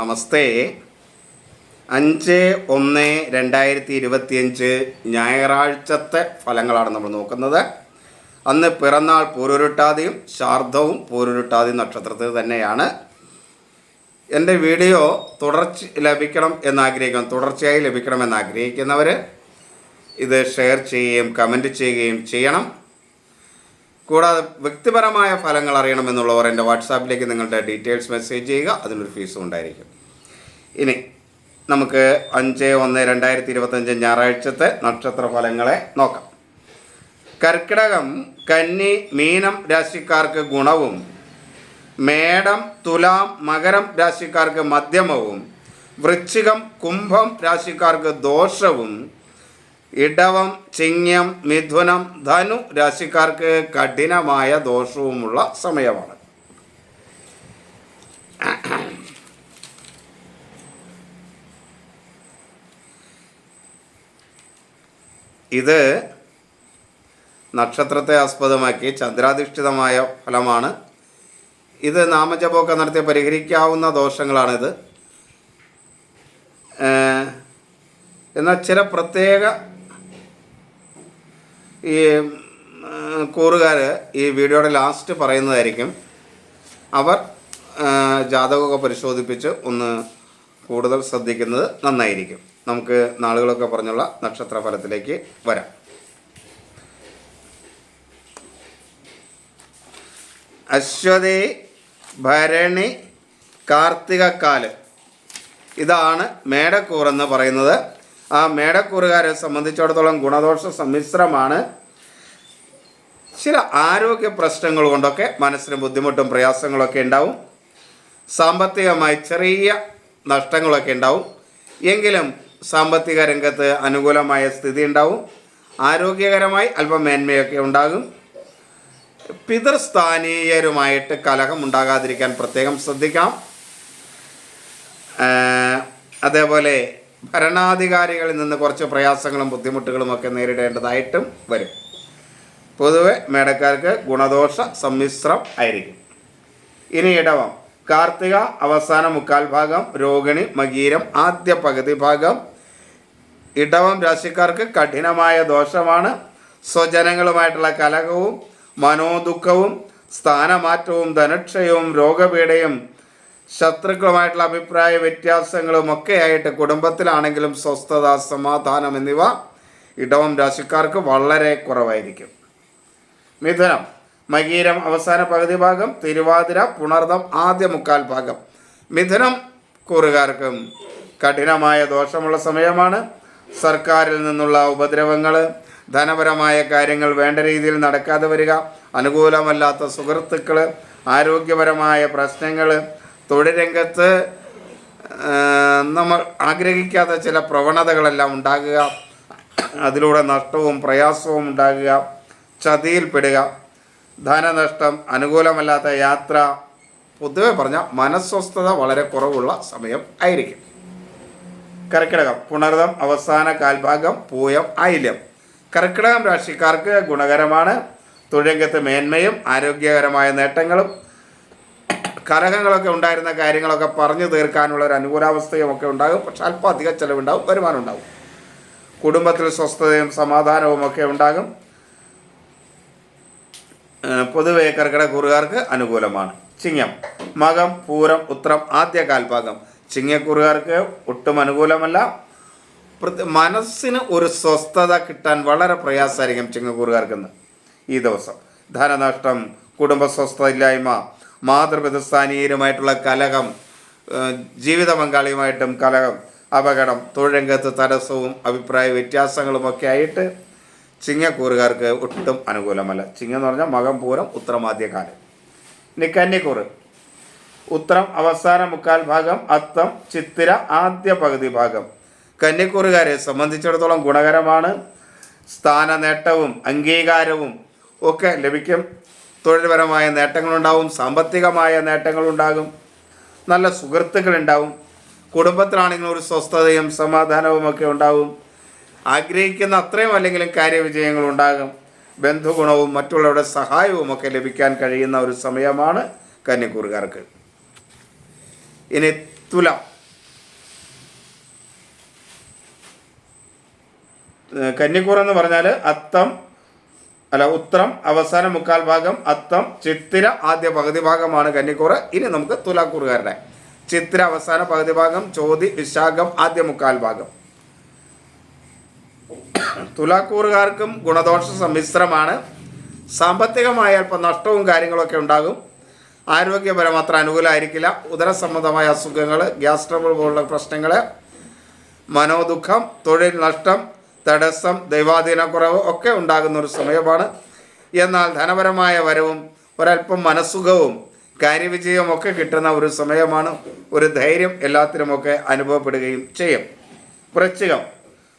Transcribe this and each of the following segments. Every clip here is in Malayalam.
നമസ്തേ. അഞ്ച് ഒന്ന് രണ്ടായിരത്തി ഇരുപത്തിയഞ്ച് ഞായറാഴ്ചത്തെ ഫലങ്ങളാണ് നമ്മൾ നോക്കുന്നത്. അന്ന് പിറന്നാൾ പൂരുരുട്ടാതിയും ശാർദ്ധവും പൂരുരുട്ടാതിയും നക്ഷത്രത്തിൽ തന്നെയാണ്. എന്റെ വീഡിയോ തുടർച്ച ലഭിക്കണം എന്നാഗ്രഹിക്കണം തുടർച്ചയായി ലഭിക്കണം എന്നാഗ്രഹിക്കുന്നവർ ഇത് ഷെയർ ചെയ്യുകയും കമന്റ് ചെയ്യുകയും ചെയ്യണം. കൂടാതെ വ്യക്തിപരമായ ഫലങ്ങൾ അറിയണമെന്നുള്ളവർ എന്റെ വാട്സാപ്പിലേക്ക് നിങ്ങളുടെ ഡീറ്റെയിൽസ് മെസ്സേജ് ചെയ്യുക. അതിനൊരു ഫീസും ഉണ്ടായിരിക്കും. ഇനി നമുക്ക് അഞ്ച് ഒന്ന് രണ്ടായിരത്തി ഇരുപത്തഞ്ച് ഞായറാഴ്ചത്തെ നക്ഷത്ര ഫലങ്ങളെ നോക്കാം. കർക്കിടകം കന്നി മീനം രാശിക്കാർക്ക് ഗുണവും മേടം തുലാം മകരം രാശിക്കാർക്ക് മധ്യമവും വൃശ്ചികം കുംഭം രാശിക്കാർക്ക് ദോഷവും ഇടവം ചിങ്ങം മിഥുനം ധനു രാശിക്കാർക്ക് കഠിനമായ ദോഷവുമുള്ള സമയമാണ്. ഇത് നക്ഷത്രത്തെ ആസ്പദമാക്കി ചന്ദ്രാധിഷ്ഠിതമായ ഫലമാണ്. ഇത് നാമജപമൊക്കെ നടത്തി പരിഹരിക്കാവുന്ന ദോഷങ്ങളാണിത്. എന്നാൽ ചില പ്രത്യേക ഈ കൂറുകാർ ഈ വീഡിയോയുടെ ലാസ്റ്റ് പറയുന്നതായിരിക്കും. അവർ ജാതകമൊക്കെ പരിശോധിപ്പിച്ച് ഒന്ന് കൂടുതൽ ശ്രദ്ധിക്കുന്നത് നന്നായിരിക്കും. നമുക്ക് നാളുകളൊക്കെ പറഞ്ഞുള്ള നക്ഷത്ര ഫലത്തിലേക്ക് വരാം. അശ്വതി ഭരണി കാർത്തികക്കാൽ. ഇതാണ് മേടക്കൂറെന്ന് പറയുന്നത്. ആ മേടക്കൂറുകാരെ സംബന്ധിച്ചിടത്തോളം ഗുണദോഷ സമ്മിശ്രമാണ്. ചില ആരോഗ്യ പ്രശ്നങ്ങൾ കൊണ്ടൊക്കെ മനസ്സിന് ബുദ്ധിമുട്ടും പ്രയാസങ്ങളൊക്കെ ഉണ്ടാവും. സാമ്പത്തികമായി ചെറിയ നഷ്ടങ്ങളൊക്കെ ഉണ്ടാവും. എങ്കിലും സാമ്പത്തിക രംഗത്ത് അനുകൂലമായ സ്ഥിതി ഉണ്ടാവും. ആരോഗ്യകരമായി അല്പം മേന്മയൊക്കെ ഉണ്ടാകും. പിതൃസ്ഥാനീയരുമായിട്ട് കലഹം ഉണ്ടാകാതിരിക്കാൻ പ്രത്യേകം ശ്രദ്ധിക്കാം. അതേപോലെ ഭരണാധികാരികളിൽ നിന്ന് കുറച്ച് പ്രയാസങ്ങളും ബുദ്ധിമുട്ടുകളും ഒക്കെ നേരിടേണ്ടതായിട്ടും വരും. പൊതുവെ മേടക്കാർക്ക് ഗുണദോഷ സമ്മിശ്രം ആയിരിക്കും. ഇനി ഇടവം. കാർത്തിക അവസാന മുക്കാൽ ഭാഗം രോഹിണി മകീരം ആദ്യ പകുതി ഭാഗം. ഇടവം രാശിക്കാർക്ക് കഠിനമായ ദോഷമാണ്. സ്വജനങ്ങളുമായിട്ടുള്ള കലഹവും മനോദുഃഖവും സ്ഥാനമാറ്റവും ധനക്ഷയവും രോഗപീഠയും ശത്രുക്കളുമായിട്ടുള്ള അഭിപ്രായ വ്യത്യാസങ്ങളും ഒക്കെ ആയിട്ട് കുടുംബത്തിലാണെങ്കിലും സ്വസ്ഥത സമാധാനം എന്നിവ ഇടവം രാശിക്കാർക്ക് വളരെ കുറവായിരിക്കും. മിഥുനം മകീരം അവസാന പകുതി ഭാഗം തിരുവാതിര പുണർദം ആദ്യ മുക്കാൽ ഭാഗം. മിഥുനം കൂറുകാർക്കും കഠിനമായ ദോഷമുള്ള സമയമാണ്. സർക്കാരിൽ നിന്നുള്ള ഉപദ്രവങ്ങൾ ധനപരമായ കാര്യങ്ങൾ വേണ്ട രീതിയിൽ നടക്കാതെ വരിക അനുകൂലമല്ലാത്ത സുഹൃത്തുക്കൾ ആരോഗ്യപരമായ പ്രശ്നങ്ങൾ തൊഴിൽ രംഗത്ത് നമ്മൾ ആഗ്രഹിക്കാത്ത ചില പ്രവണതകളെല്ലാം ഉണ്ടാകുക അതിലൂടെ നഷ്ടവും പ്രയാസവും ഉണ്ടാകുക ചതിയിൽപ്പെടുക ധനനഷ്ടം അനുകൂലമല്ലാത്ത യാത്ര പൊതുവെ പറഞ്ഞാൽ മനസ്വസ്ഥത വളരെ കുറവുള്ള സമയം ആയിരിക്കും. കർക്കിടകം പുണർദം അവസാന കാൽഭാഗം പൂയം ആയില്യം. കർക്കിടകം രാശിക്കാർക്ക് ഗുണകരമാണ് തൊഴിലംഗത്ത് മേന്മയും ആരോഗ്യകരമായ നേട്ടങ്ങളും കലഹങ്ങളൊക്കെ ഉണ്ടായിരുന്ന കാര്യങ്ങളൊക്കെ പറഞ്ഞു തീർക്കാനുള്ള ഒരു അനുകൂലാവസ്ഥയും ഒക്കെ ഉണ്ടാകും. പക്ഷെ അല്പം അധിക ചിലവുണ്ടാകും വരുമാനം ഉണ്ടാവും കുടുംബത്തിൽ സ്വസ്ഥതയും സമാധാനവും ഒക്കെ ഉണ്ടാകും. പൊതുവെ കർക്കിടകൂറുകാർക്ക് അനുകൂലമാണ്. ചിങ്ങം മകം പൂരം ഉത്രം ആദ്യ കാൽഭാഗം. ചിങ്ങക്കുറുകാർക്ക് ഒട്ടും അനുകൂലമല്ല. മനസ്സിന് ഒരു സ്വസ്ഥത കിട്ടാൻ വളരെ പ്രയാസമായിരിക്കും ചിങ്ങക്കൂറുകാർക്കെന്ന് ഈ ദിവസം. ധനനഷ്ടം കുടുംബ സ്വസ്ഥയില്ലായ്മ മാതൃപിതസ്ഥാനീയരുമായിട്ടുള്ള കലഹം ജീവിത പങ്കാളിയുമായിട്ടും കലഹം അപകടം തൊഴിലംഗത്ത് തടസ്സവും അഭിപ്രായ വ്യത്യാസങ്ങളും ഒക്കെ ആയിട്ട് ചിങ്ങക്കൂറുകാർക്ക് ഒട്ടും അനുകൂലമല്ല. ചിങ്ങ എന്ന് പറഞ്ഞാൽ മകം പൂരം ഉത്തരമാദ്യകാലം ഇനി കന്നിക്കൂറ്. ഉത്തരം അവസാന മുക്കാൽ ഭാഗം അത്തം ചിത്തിര ആദ്യ പകുതി ഭാഗം. കന്നിക്കൂറുകാരെ സംബന്ധിച്ചിടത്തോളം ഗുണകരമാണ്. സ്ഥാന നേട്ടവും അംഗീകാരവും ഒക്കെ ലഭിക്കും. തൊഴിൽപരമായ നേട്ടങ്ങളുണ്ടാവും സാമ്പത്തികമായ നേട്ടങ്ങളുണ്ടാകും നല്ല സുഹൃത്തുക്കളുണ്ടാവും കുടുംബത്തിലാണെങ്കിലും ഒരു സ്വസ്ഥതയും സമാധാനവും ഒക്കെ ഉണ്ടാവും. ആഗ്രഹിക്കുന്ന അത്രയും അല്ലെങ്കിലും കാര്യവിജയങ്ങൾ ഉണ്ടാകും ബന്ധുഗുണവും മറ്റുള്ളവരുടെ സഹായവും ഒക്കെ ലഭിക്കാൻ കഴിയുന്ന ഒരു സമയമാണ് കന്നിക്കൂറുകാർക്ക്. ഇനി തുല. കന്നിക്കൂർ എന്ന് പറഞ്ഞാൽ അത്തം അല്ല ഉത്രം അവസാന മുക്കാൽ ഭാഗം അത്തം ചിത്തിര ആദ്യ പകുതി ഭാഗമാണ് കന്നിക്കൂറ്. ഇനി നമുക്ക് തുലാക്കൂറുകാരുടെ. ചിത്തിര അവസാന പകുതി ഭാഗം ചോതി വിശാഖം ആദ്യ മുക്കാൽ ഭാഗം. തുലാക്കൂറുകാർക്കും ഗുണദോഷ സമ്മിശ്രമാണ്. സാമ്പത്തികമായ അല്പം നഷ്ടവും കാര്യങ്ങളൊക്കെ ഉണ്ടാകും. ആരോഗ്യപരം അത്ര അനുകൂലമായിരിക്കില്ല ഉദരസംബന്ധമായ അസുഖങ്ങൾ ഗ്യാസ് ട്രബിൾ പോലുള്ള പ്രശ്നങ്ങൾ മനോദുഃഖം തൊഴിൽ നഷ്ടം തടസ്സം ദൈവാധീനക്കുറവ് ഒക്കെ ഉണ്ടാകുന്ന ഒരു സമയമാണ്. എന്നാൽ ധനപരമായ വരവും ഒരല്പം മനസ്സുഖവും കാര്യവിജയവും ഒക്കെ കിട്ടുന്ന ഒരു സമയമാണ്. ഒരു ധൈര്യം എല്ലാത്തിനുമൊക്കെ അനുഭവപ്പെടുകയും ചെയ്യും. വൃശ്ചികം.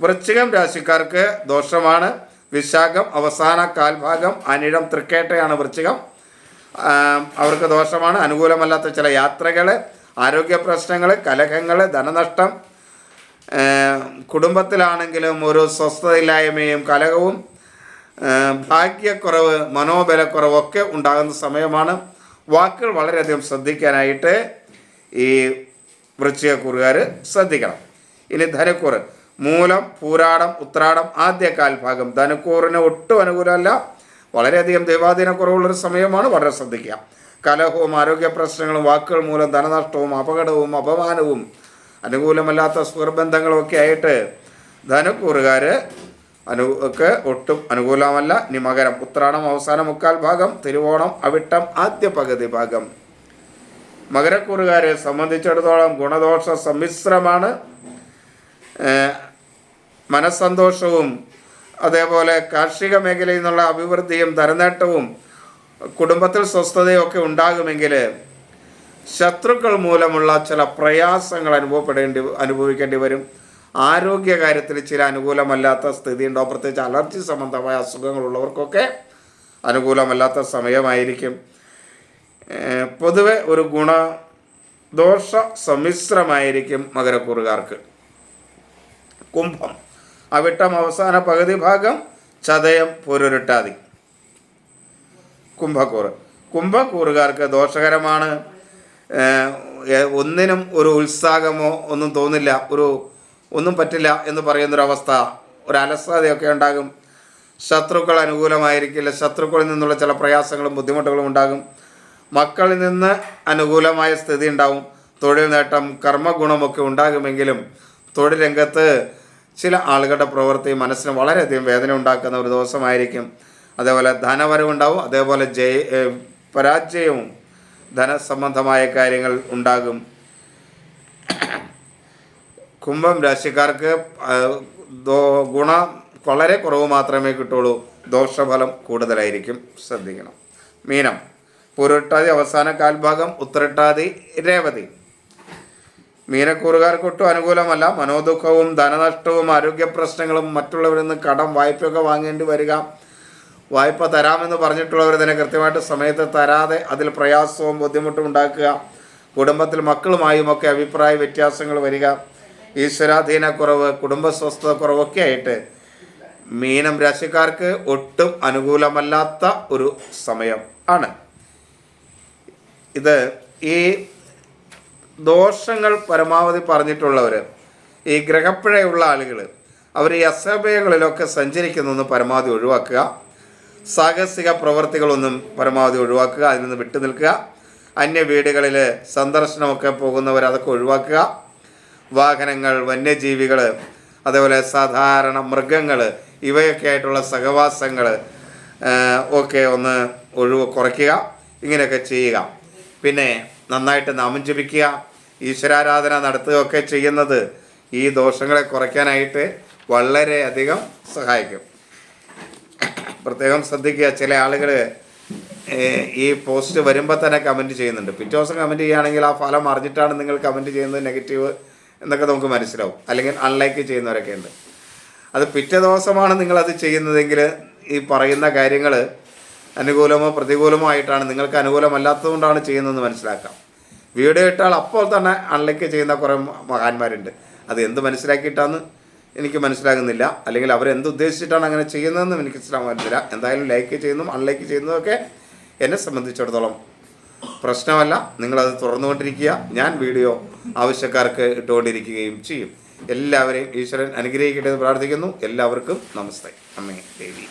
വൃശ്ചികം രാശിക്കാർക്ക് ദോഷമാണ്. വിശാഖം അവസാന കാൽഭാഗം അനിഴം തൃക്കേട്ടയാണ് വൃശ്ചികം. അവർക്ക് ദോഷമാണ്. അനുകൂലമല്ലാത്ത ചില യാത്രകൾ ആരോഗ്യ പ്രശ്നങ്ങൾ കലഹങ്ങൾ ധനനഷ്ടം കുടുംബത്തിലാണെങ്കിലും ഒരു സ്വസ്ഥതയില്ലായ്മയും കലഹവും ഭാഗ്യക്കുറവ് മനോബലക്കുറവൊക്കെ ഉണ്ടാകുന്ന സമയമാണ്. വാക്കുകൾ വളരെയധികം ശ്രദ്ധിക്കാനായിട്ട് ഈ വൃശ്ചികക്കുറുകാർ ശ്രദ്ധിക്കണം. ഇനി ധനക്കൂറ്. മൂലം പൂരാടം ഉത്രാടം ആദ്യ ഭാഗം. ധനക്കൂറിന് ഒട്ടും അനുകൂലമല്ല. വളരെയധികം ദൈവാധീനക്കുറവുള്ളൊരു സമയമാണ്. വളരെ ശ്രദ്ധിക്കുക. കലഹവും ആരോഗ്യ പ്രശ്നങ്ങളും വാക്കുകൾ മൂലം ധനനഷ്ടവും അപകടവും അപമാനവും അനുകൂലമല്ലാത്ത സുഹൃബന്ധങ്ങളൊക്കെ ആയിട്ട് ധനക്കൂറുകാർ അനു ഒക്കെ ഒട്ടും അനുകൂലമല്ല. ഇനി മകരം ഉത്രാടം അവസാന മുക്കാൽ ഭാഗം തിരുവോണം അവിട്ടം ആദ്യ പകുതി ഭാഗം. മകരക്കൂറുകാരെ സംബന്ധിച്ചിടത്തോളം ഗുണദോഷ സമ്മിശ്രമാണ്. മനസ്സന്തോഷവും അതേപോലെ കാർഷിക മേഖലയിൽ നിന്നുള്ള അഭിവൃദ്ധിയും ധനനേട്ടവും കുടുംബത്തിൽ സ്വസ്ഥതയും ഒക്കെ ഉണ്ടാകുമെങ്കിൽ ശത്രുക്കൾ മൂലമുള്ള ചില പ്രയാസങ്ങൾ അനുഭവപ്പെടേണ്ടി അനുഭവിക്കേണ്ടി വരും. ആരോഗ്യകാര്യത്തിൽ ചില അനുകൂലമല്ലാത്ത സ്ഥിതി ഉണ്ടാവും പ്രത്യേകിച്ച് അലർജി സംബന്ധമായ അസുഖങ്ങളുള്ളവർക്കൊക്കെ അനുകൂലമല്ലാത്ത സമയമായിരിക്കും. പൊതുവെ ഒരു ഗുണ ദോഷ സമ്മിശ്രമായിരിക്കും മകരക്കൂറുകാർക്ക്. കുംഭം. അവിട്ടം അവസാന പകുതി ഭാഗം ചതയം പൊരുരുട്ടാതി. കുംഭക്കൂറ്. കുംഭക്കൂറുകാർക്ക് ദോഷകരമാണ്. ഒന്നിനും ഒരു ഉത്സാഹമോ ഒന്നും തോന്നില്ല ഒരു ഒന്നും പറ്റില്ല എന്ന് പറയുന്നൊരവസ്ഥ. ഒരു അലസതയൊക്കെ ഉണ്ടാകും. ശത്രുക്കൾ അനുകൂലമായിരിക്കില്ല. ശത്രുക്കളിൽ നിന്നുള്ള ചില പ്രയാസങ്ങളും ബുദ്ധിമുട്ടുകളും ഉണ്ടാകും. മക്കളിൽ നിന്ന് അനുകൂലമായ സ്ഥിതി ഉണ്ടാവും. തൊഴിൽ നേട്ടം കർമ്മഗുണമൊക്കെ ഉണ്ടാകുമെങ്കിലും തൊഴിൽ രംഗത്ത് ചില ആളുകളുടെ പ്രവൃത്തി മനസ്സിന് വളരെയധികം വേദന ഉണ്ടാക്കുന്ന ഒരു ദിവസമായിരിക്കും. അതേപോലെ ധനവരവുണ്ടാവും. അതേപോലെ ജയ പരാജയവും ധനസംബന്ധമായ കാര്യങ്ങൾ ഉണ്ടാകും. കുംഭം രാശിക്കാർക്ക് ഗുണ വളരെ കുറവ് മാത്രമേ കിട്ടുള്ളൂ. ദോഷഫലം കൂടുതലായിരിക്കും. ശ്രദ്ധിക്കണം. മീനം. പുരട്ടാതി അവസാന കാൽഭാഗം ഉത്തരട്ടാതി രേവതി. മീനക്കൂറുകാർക്ക് ഒട്ടും അനുകൂലമല്ല. മനോദുഃഖവും ധനനഷ്ടവും ആരോഗ്യ പ്രശ്നങ്ങളും മറ്റുള്ളവരിൽ നിന്ന് കടം വായ്പയൊക്കെ വാങ്ങേണ്ടി വരിക. വായ്പ തരാമെന്ന് പറഞ്ഞിട്ടുള്ളവർ തന്നെ കൃത്യമായിട്ട് സമയത്ത് തരാതെ അതിൽ പ്രയാസവും ബുദ്ധിമുട്ടും ഉണ്ടാക്കുക. കുടുംബത്തിൽ മക്കളുമായും ഒക്കെ അഭിപ്രായ വ്യത്യാസങ്ങൾ വരിക. ഈശ്വരാധീനക്കുറവ് കുടുംബ സ്വസ്ഥത കുറവൊക്കെ ആയിട്ട് മീനം രാശിക്കാർക്ക് ഒട്ടും അനുകൂലമല്ലാത്ത ഒരു സമയം ആണ്. ഇത് ഈ ദോഷങ്ങൾ പരമാവധി പറഞ്ഞിട്ടുള്ളവർ ഈ ഗ്രഹപ്പിഴയുള്ള ആളുകൾ അവർ ഈ അസഭയങ്ങളിലൊക്കെ സഞ്ചരിക്കുന്നൊന്ന് പരമാവധി ഒഴിവാക്കുക. സാഹസിക പ്രവർത്തികളൊന്നും പരമാവധി ഒഴിവാക്കുക അതിൽ നിന്ന് വിട്ടു നിൽക്കുക. അന്യ വീടുകളിൽ സന്ദർശനമൊക്കെ പോകുന്നവർ അതൊക്കെ ഒഴിവാക്കുക. വാഹനങ്ങൾ വന്യജീവികൾ അതേപോലെ സാധാരണ മൃഗങ്ങൾ ഇവയൊക്കെ ആയിട്ടുള്ള സഹവാസങ്ങൾ ഒക്കെ ഒന്ന് ഒഴിവ് കുറയ്ക്കുക. ഇങ്ങനെയൊക്കെ ചെയ്യുക. പിന്നെ നന്നായിട്ട് നാമം ജപിക്കുക. ഈശ്വരാരാധന നടത്തുകയൊക്കെ ചെയ്യുന്നത് ഈ ദോഷങ്ങളെ കുറയ്ക്കാനായിട്ട് വളരെയധികം സഹായിക്കും. പ്രത്യേകം ശ്രദ്ധിക്കുക. ചില ആളുകൾ ഈ പോസ്റ്റ് വരുമ്പോൾ തന്നെ കമന്റ് ചെയ്യുന്നുണ്ട്. പിറ്റേ ദിവസം കമന്റ് ചെയ്യുകയാണെങ്കിൽ ആ ഫലം അറിഞ്ഞിട്ടാണ് നിങ്ങൾ കമന്റ് ചെയ്യുന്നത് നെഗറ്റീവ് എന്നൊക്കെ നമുക്ക് മനസ്സിലാവും. അല്ലെങ്കിൽ അൺലൈക്ക് ചെയ്യുന്നവരൊക്കെ ഉണ്ട്. അത് പിറ്റേ ദിവസമാണ് നിങ്ങളത് ചെയ്യുന്നതെങ്കിൽ ഈ പറയുന്ന കാര്യങ്ങൾ അനുകൂലമോ പ്രതികൂലമോ ആയിട്ടാണ് നിങ്ങൾക്ക് അനുകൂലമല്ലാത്തതുകൊണ്ടാണ് ചെയ്യുന്നതെന്ന് മനസ്സിലാക്കാം. വീഡിയോ ഇട്ടാൽ അപ്പോൾ തന്നെ അൺലൈക്ക് ചെയ്യുന്ന കുറേ മഹാന്മാരുണ്ട്. അത് എന്ത് മനസ്സിലാക്കിയിട്ടാന്ന് എനിക്ക് മനസ്സിലാകുന്നില്ല. അല്ലെങ്കിൽ അവരെന്ത് ഉദ്ദേശിച്ചിട്ടാണ് അങ്ങനെ ചെയ്യുന്നതെന്നും എനിക്ക് മനസ്സിലാകുന്നില്ല എന്തായാലും ലൈക്ക് ചെയ്യുന്നതും അൺലൈക്ക് ചെയ്യുന്നതൊക്കെ എന്നെ സംബന്ധിച്ചിടത്തോളം പ്രശ്നമല്ല. നിങ്ങളത് തുറന്നുകൊണ്ടിരിക്കുക. ഞാൻ വീഡിയോ ആവശ്യക്കാർക്ക് ഇട്ടുകൊണ്ടിരിക്കുകയും ചെയ്യും. എല്ലാവരെയും ഈശ്വരൻ അനുഗ്രഹിക്കട്ടെ എന്ന് പ്രാർത്ഥിക്കുന്നു. എല്ലാവർക്കും നമസ്തേ. അമ്മേ ദേവി.